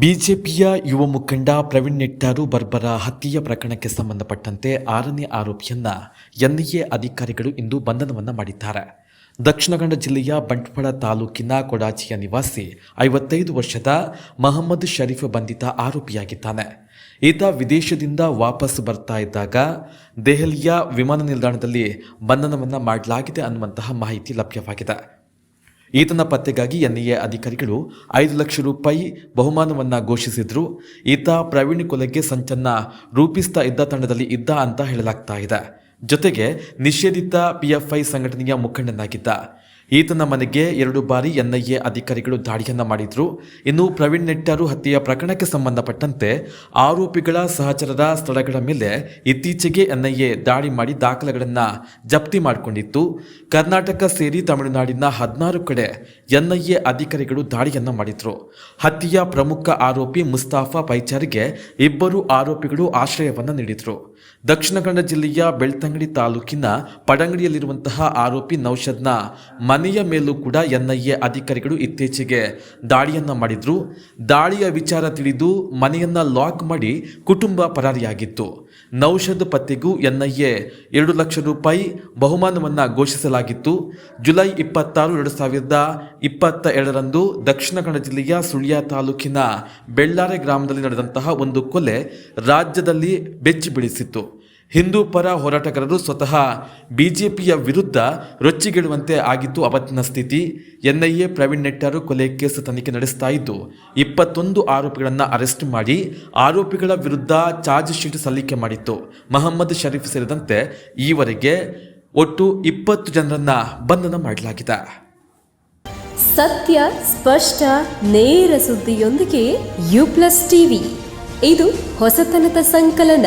ಬಿಜೆಪಿಯ ಯುವ ಮುಖಂಡ ಪ್ರವೀಣ್ ನೆಟ್ಟಾರು ಬರ್ಬರ ಹತ್ಯೆಯ ಪ್ರಕರಣಕ್ಕೆ ಸಂಬಂಧಪಟ್ಟಂತೆ ಆರನೇ ಆರೋಪಿಯನ್ನ ಎನ್ಐಎ ಅಧಿಕಾರಿಗಳು ಇಂದು ಬಂಧನವನ್ನ ಮಾಡಿದ್ದಾರೆ. ದಕ್ಷಿಣ ಕನ್ನಡ ಜಿಲ್ಲೆಯ ಬಂಟ್ವಾಳ ತಾಲೂಕಿನ ಕೊಡಾಚಿಯ ನಿವಾಸಿ ಐವತ್ತೈದು ವರ್ಷದ ಮಹಮ್ಮದ್ ಷರೀಫ್ ಬಂಧಿತ ಆರೋಪಿಯಾಗಿದ್ದಾನೆ. ಈತ ವಿದೇಶದಿಂದ ವಾಪಸ್ ಬರ್ತಾ ಇದ್ದಾಗ ದೆಹಲಿಯ ವಿಮಾನ ನಿಲ್ದಾಣದಲ್ಲಿ ಬಂಧನವನ್ನ ಮಾಡಲಾಗಿದೆ ಅನ್ನುವಂತಹ ಮಾಹಿತಿ ಲಭ್ಯವಾಗಿದೆ. ಈತನ ಪತ್ತೆಗಾಗಿ ಎನ್ಐಎ ಅಧಿಕಾರಿಗಳು ಐದು ಲಕ್ಷ ರೂಪಾಯಿ ಬಹುಮಾನವನ್ನು ಘೋಷಿಸಿದ್ರು. ಈತ ಪ್ರವೀಣ್ ಕೊಲೆಗೆ ಸಂಚನ್ನ ರೂಪಿಸ್ತಾ ಇದ್ದ ತಂಡದಲ್ಲಿ ಇದ್ದ ಅಂತ ಹೇಳಲಾಗ್ತಾ ಇದೆ. ಜೊತೆಗೆ ನಿಷೇಧಿತ ಪಿಎಫ್ಐ ಸಂಘಟನೆಯ ಮುಖಂಡನಾಗಿದ್ದ ಈತನ ಮನೆಗೆ ಎರಡು ಬಾರಿ ಎನ್ಐಎ ಅಧಿಕಾರಿಗಳು ದಾಳಿಯನ್ನು ಮಾಡಿದ್ರು. ಇನ್ನು ಪ್ರವೀಣ್ ನೆಟ್ಟಾರು ಹತ್ಯೆಯ ಪ್ರಕರಣಕ್ಕೆ ಸಂಬಂಧಪಟ್ಟಂತೆ ಆರೋಪಿಗಳ ಸಹಚರರ ಸ್ಥಳಗಳ ಮೇಲೆ ಇತ್ತೀಚೆಗೆ ಎನ್ಐಎ ದಾಳಿ ಮಾಡಿ ದಾಖಲೆಗಳನ್ನು ಜಪ್ತಿ ಮಾಡಿಕೊಂಡಿತ್ತು. ಕರ್ನಾಟಕ ಸೇರಿ ತಮಿಳುನಾಡಿನ ಹದಿನಾರು ಕಡೆ ಎನ್ಐಎ ಅಧಿಕಾರಿಗಳು ದಾಳಿಯನ್ನು ಮಾಡಿದ್ರು. ಹತ್ಯೆಯ ಪ್ರಮುಖ ಆರೋಪಿ ಮುಸ್ತಾಫಾ ಪೈಚಾರಿಗೆ ಇಬ್ಬರು ಆರೋಪಿಗಳು ಆಶ್ರಯವನ್ನು ನೀಡಿದರು. ದಕ್ಷಿಣ ಕನ್ನಡ ಜಿಲ್ಲೆಯ ಬೆಳ್ತಂಗಡಿ ತಾಲೂಕಿನ ಪಡಂಗಡಿಯಲ್ಲಿರುವಂತಹ ಆರೋಪಿ ನೌಷದ್ನ ಮನೆಯ ಮೇಲೂ ಕೂಡ ಎನ್ಐಎ ಅಧಿಕಾರಿಗಳು ಇತ್ತೀಚೆಗೆ ದಾಳಿಯನ್ನು ಮಾಡಿದ್ರು. ದಾಳಿಯ ವಿಚಾರ ತಿಳಿದು ಮನೆಯನ್ನ ಲಾಕ್ ಮಾಡಿ ಕುಟುಂಬ ಪರಾರಿಯಾಗಿತ್ತು. ನೌಷದ್ ಪತ್ತೆಗೂ ಎನ್ಐಎ ಎರಡು ಲಕ್ಷ ರೂಪಾಯಿ ಬಹುಮಾನವನ್ನು ಘೋಷಿಸಲಾಗಿತ್ತು. ಜುಲೈ ಇಪ್ಪತ್ತಾರು, ಎರಡು ಸಾವಿರದ ಇಪ್ಪತ್ತ ಎರಡರಂದು ದಕ್ಷಿಣ ಕನ್ನಡ ಜಿಲ್ಲೆಯ ಸುಳ್ಯ ತಾಲೂಕಿನ ಬೆಳ್ಳಾರೆ ಗ್ರಾಮದಲ್ಲಿ ನಡೆದಂತಹ ಒಂದು ಕೊಲೆ ರಾಜ್ಯದಲ್ಲಿ ಬೆಚ್ಚಿ ಬೀಳಿಸಿತ್ತು ಹಿಂದೂ ಪರ ಹೋರಾಟಗಾರರು ಸ್ವತಃ ಬಿಜೆಪಿಯ ವಿರುದ್ಧ ರೊಚ್ಚಿಗೆಡುವಂತೆ ಆಗಿತ್ತು ಅವತ್ತಿನ ಸ್ಥಿತಿ. ಎನ್ಐಎ ಪ್ರವೀಣ್ ನೆಟ್ಟಾರು ಕೊಲೆ ಕೇಸ್ ತನಿಖೆ ನಡೆಸ್ತಾ ಇದ್ದು, ಇಪ್ಪತ್ತೊಂದು ಆರೋಪಿಗಳನ್ನು ಅರೆಸ್ಟ್ ಮಾಡಿ ಆರೋಪಿಗಳ ವಿರುದ್ಧ ಚಾರ್ಜ್ ಶೀಟ್ ಸಲ್ಲಿಕೆ ಮಾಡಿತ್ತು. ಮಹಮ್ಮದ್ ಶರೀಫ್ ಸೇರಿದಂತೆ ಈವರೆಗೆ ಒಟ್ಟು ಇಪ್ಪತ್ತು ಜನರನ್ನ ಬಂಧನ ಮಾಡಲಾಗಿದೆ. ಸತ್ಯ, ಸ್ಪಷ್ಟ, ನೇರ ಸುದ್ದಿಯೊಂದಿಗೆ ಯು ಪ್ಲಸ್ ಟಿವಿ. ಇದು ಹೊಸತನದ ಸಂಕಲನ.